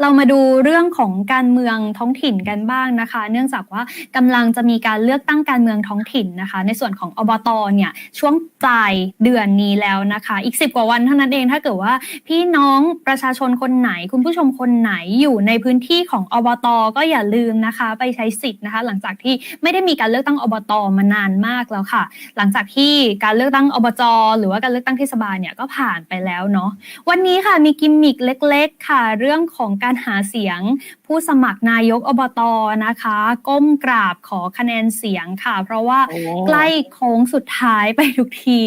เรามาดูเรื่องของการเมืองท้องถิ่นกันบ้างนะคะ เนื่องจากว่ากำลังจะมีการเลือกตั้งการเมืองท้องถิ่นนะคะ ในส่วนของอบตเนี่ยช่วงปลายเดือนนี้แล้วนะคะ อีก 10 กว่าวันเท่านั้นเองถ้าเกิดว่าพี่น้องประชาชนคนไหน คุณผู้ชมคนไหนอยู่ในพื้นที่ของอบตก็อย่าลืมนะคะ ไปใช้สิทธิ์นะคะ หลังจากที่ไม่ได้มีการเลือกตั้งอบตมานานมากแล้วค่ะ หลังจากที่การเลือกตั้งอบจหรือว่าการเลือกตั้งเทศบาลเนี่ยก็ผ่านไปแล้วเนาะวันนี้ค่ะมีกิมมิกเล็ก ๆ ค่ะ เรื่องของการหาเสียง ผู้สมัครนายกอบตนะคะ ก้มกราบขอคะแนนเสียงค่ะ เพราะว่าโอ้ใกล้โค้งสุดท้ายไปทุกที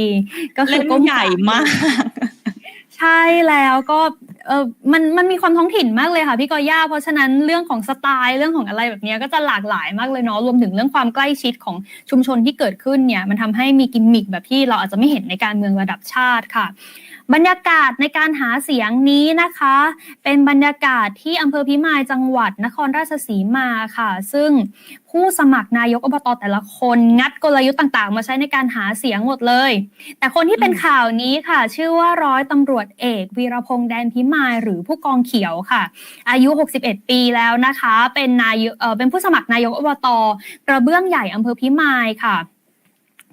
ก็คืเล่อนก้มใหญ่กราบมาก ใช่แล้วก็เออมันมันมีความท้องถิ่นมากเลยค่ะพี่กอย่าเพราะฉะนั้นเรื่องของสไตล์เรื่องของอะไรแบบเนี้ยก็จะหลากหลายมากเลยเนาะรวมถึงเรื่องความใกล้ชิดของชุมชนที่เกิดขึ้นเนี่ย มันทำให้มีกิมมิคแบบที่เราอาจจะไม่เห็นในการเมืองระดับชาติค่ะบรรยากาศในการหาเสียงนี้นะคะ เป็นบรรยากาศที่อำเภอพิมายจังหวัดนครราชสีมาค่ะ ซึ่งผู้สมัครนายกอบตแต่ละคนงัดกลยุทธ์ต่างๆ มาใช้ในการหาเสียงหมดเลย แต่คนที่เป็นข่าวนี้ค่ะ ชื่อว่าร้อยตำรวจเอกวีรพงษ์แดนพิมายหรือผู้กองเขียวค่ะ อายุ 61 ปีแล้วนะคะ เป็นนายเออเป็นผู้สมัครนายกอบตกระเบื้องใหญ่อำเภอพิมายค่ะ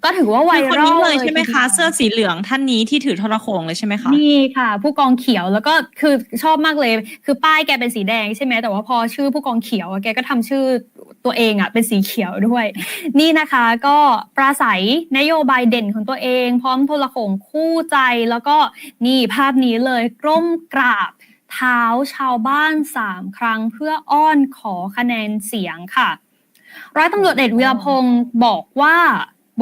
ก็ถือว่าไวคือคนรัลนี้เลยใช่ไหมทีดีคะยวเสื้อสีเหลืองท่านนี้ที่ถือโทรโขงเลยใช่ไหมคะนี่ค่ะ ผู้กองเขียวแล้วก็คือชอบมากเลย คือป้ายแกเป็นสีแดงใช่ไหมแต่ว่าพอชื่อผู้กองเขียวอะแกก็ทำชื่อตัวเองอะเป็นสีเขียวด้วย นี่นะคะก็ปราศัยนโยบายเด่นของตัวเอง พร้อมโทรโขงคู่ใจแล้วก็นี่ภาพนี้เลยกล้มกราบเท้าชาวบ้านสามครั้งเพื่ออ้อนขอคะแนนเสียงค่ะ ร้อยตำรวจเอกวีรพงศ์บอกว่า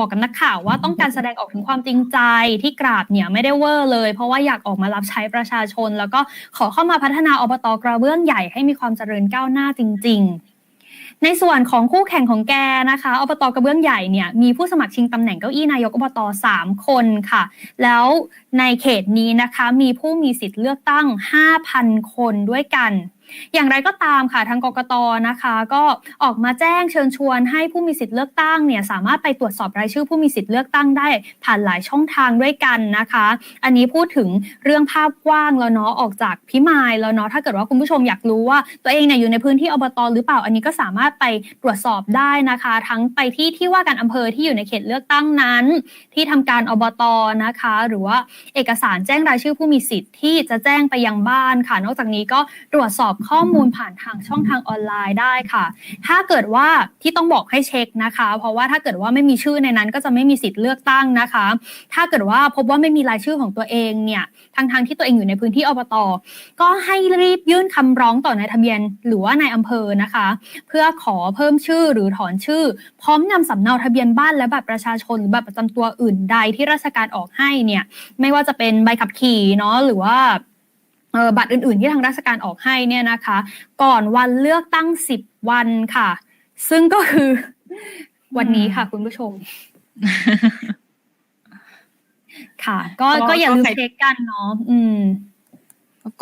บอกกับนักข่าวว่าต้องการแสดงออกถึงความจริงใจที่กราบเนี่ยไม่ได้เวอร์เลย เพราะว่าอยากออกมารับใช้ประชาชน แล้วก็ขอเข้ามาพัฒนาอบตกระเบื้องใหญ่ให้มีความเจริญก้าวหน้าจริง ๆในส่วนของคู่แข่งของแกนะคะอบตกระเบื้องใหญ่เนี่ยมีผู้สมัครชิงตำแหน่งเก้าอี้นายกอบตสามคนค่ะ แล้วในเขตนี้นะคะมีผู้มีสิทธิ์เลือกตั้ง 5,000 คนด้วยกัน อย่างไรก็ตามค่ะทางกกตนะคะ ก็ออกมาแจ้งเชิญชวนให้ผู้มีสิทธิ์เลือกตั้งเนี่ยสามารถไปตรวจสอบรายชื่อผู้มีสิทธิ์เลือกตั้งได้ผ่านหลายช่องทางด้วยกันนะคะ อันนี้พูดถึงเรื่องภาพกว้างแล้วเนาะออกจากพิมายแล้วเนาะถ้าเกิดว่าคุณผู้ชมอยากรู้ว่า ตัวเองเนี่ยอยู่ในพื้นที่อบตหรือเปล่าอันนี้ก็สามารถไปตรวจสอบได้นะคะ ทั้งไปที่ที่ว่าการอำเภอที่อยู่ในเขตเลือกตั้งนั้น ที่ทำการอบตนะคะ หรือว่าเอกสารแจ้งรายชื่อผู้มีสิทธิ์ที่จะแจ้งไปยังบ้านค่ะ นอกจากนี้ก็ตรวจสอบข้อมูลผ่านทางช่องทางออนไลน์ได้ค่ะ ถ้าเกิดว่าที่ต้องบอกให้เช็คนะคะ เพราะว่าถ้าเกิดว่าไม่มีชื่อในนั้นก็จะไม่มีสิทธิ์เลือกตั้งนะคะ ถ้าเกิดว่าพบว่าไม่มีรายชื่อของตัวเองเนี่ยทางทางที่ตัวเองอยู่ในพื้นที่อบตก็ให้รีบยื่นคำร้องต่อนายทะเบียน หรือว่านายอำเภอนะคะ เพื่อขอเพิ่มชื่อหรือถอนชื่อ พร้อมนำสำเนาทะเบียนบ้านและบัตรประชาชนหรือบัตรประจำตัวอื่นใดที่ราชการออกให้เนี่ยไม่ว่าจะเป็นใบขับขี่เนาะหรือว่า บัตรอื่นๆ ที่ทางราชการออกให้เนี่ยนะคะ ก่อนวันเลือกตั้ง 10 วันค่ะ ซึ่งก็คือวันนี้ค่ะ คุณผู้ชม ค่ะ ก็ก็ก็อย่าลืมก็ใครเช็คกันเนาะอืม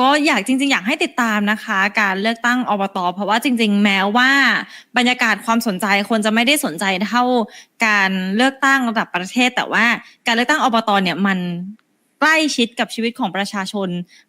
ก็อยากจริง ๆ อยากให้ติดตามนะคะ การเลือกตั้งอบต เพราะว่าจริง ๆ แม้ว่า บรรยากาศความสนใจคนจะไม่ได้สนใจเท่าการเลือกตั้งระดับประเทศ แต่ว่าการเลือกตั้งอบต เนี่ยมัน ใกล้ชิดกับชีวิตของประชาชน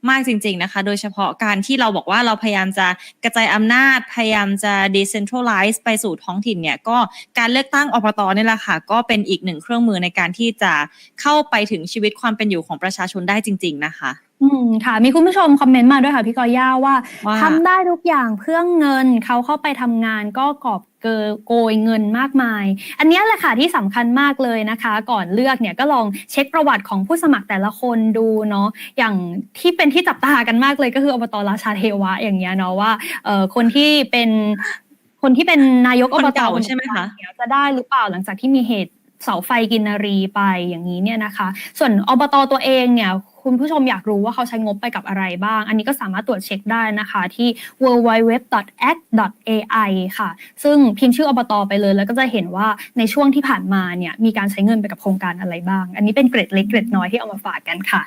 มากจริง ๆนะคะ โดยเฉพาะการที่เราบอกว่าเราพยายามจะกระจายอำนาจ พยายามจะ decentralize ไปสู่ท้องถิ่นเนี่ย ก็การเลือกตั้งอบตนี่แหละค่ะ ก็เป็นอีกหนึ่งเครื่องมือในการที่จะเข้าไปถึงชีวิตความเป็นอยู่ของประชาชนได้จริง ๆ นะคะ อืมค่ะ มีคุณผู้ชมคอมเมนต์มาด้วยค่ะพี่กอย่าว่าว่า ทำได้ทุกอย่างเพื่อเงินเขาเข้าไปทำงานก็กอบเกอโกยเงินมากมาย อันเนี้ยแหละค่ะที่สำคัญมากเลยนะคะ ก่อนเลือกเนี่ยก็ลองเช็คประวัติของผู้สมัครแต่ละคนดูเนาะอย่างที่เป็นที่จับตากันมากเลยก็คืออบตราชาเทวะอย่างเงี้ยเนาะว่าเอ่อคนที่เป็นคนที่เป็นนายกคอนบตเก่าใช่ไหมคะ เนี่ยจะได้หรือเปล่าหลังจากที่มีเหตุ เสาไฟกินนารีไปอย่างนี้เนี่ยนะคะ ส่วนอบตตัวเองเนี่ยคุณผู้ชมอยากรู้ว่าเขาใช้งบไปกับอะไรบ้าง อันนี้ก็สามารถตรวจเช็คได้นะคะที่ www.act.ai ค่ะ ซึ่งพิมพ์ชื่ออบตไปเลย แล้วก็จะเห็นว่าในช่วงที่ผ่านมาเนี่ยมีการใช้เงินไปกับโครงการอะไรบ้าง อันนี้เป็นเกร็ดเล็กเกร็ดน้อยที่เอามาฝากกันค่ะ